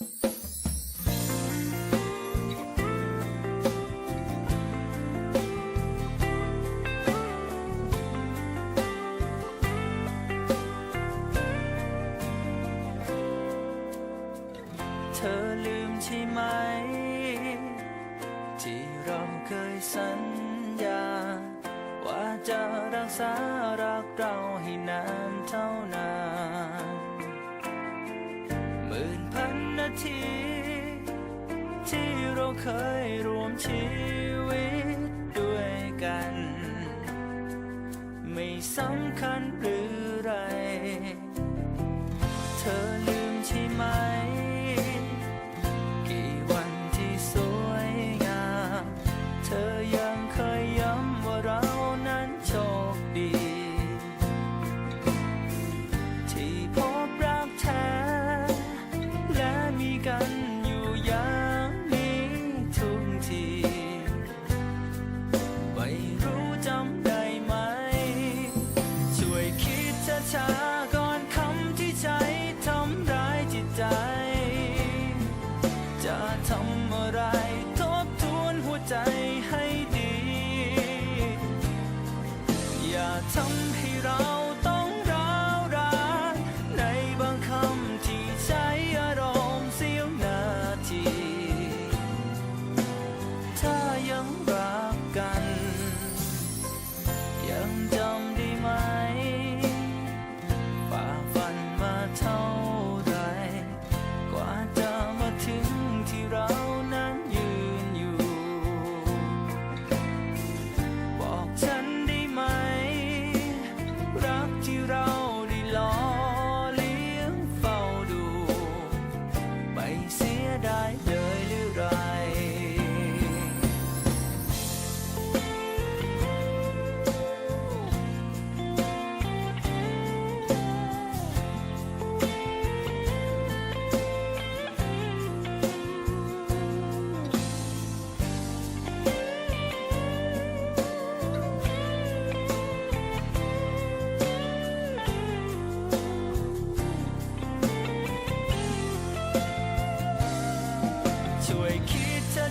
เธอลืมใช่ไหม ที่เราเคยสัญญา ว่าจะรักษารักเราให้นานเท่านาน เราเคยรวมชีวิตด้วยกัน ไม่สำคัญหรือไร จะทำอะไรทบทวนหัวใจให้ดี อย่าทำให้เรา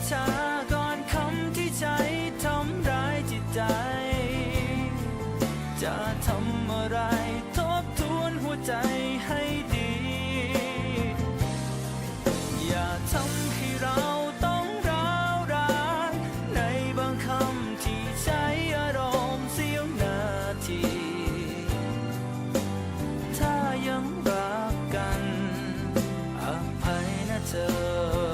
ชาก่อนคำที่ใช้ทำร้ายจิตใจ จะทำอะไรทบทวนหัวใจให้ดี อย่าทำให้เราต้องร้าวรานในบางคำที่ใช้อารมณ์เสี้ยวนาที ถ้ายังรักกันอภัยนะเธอ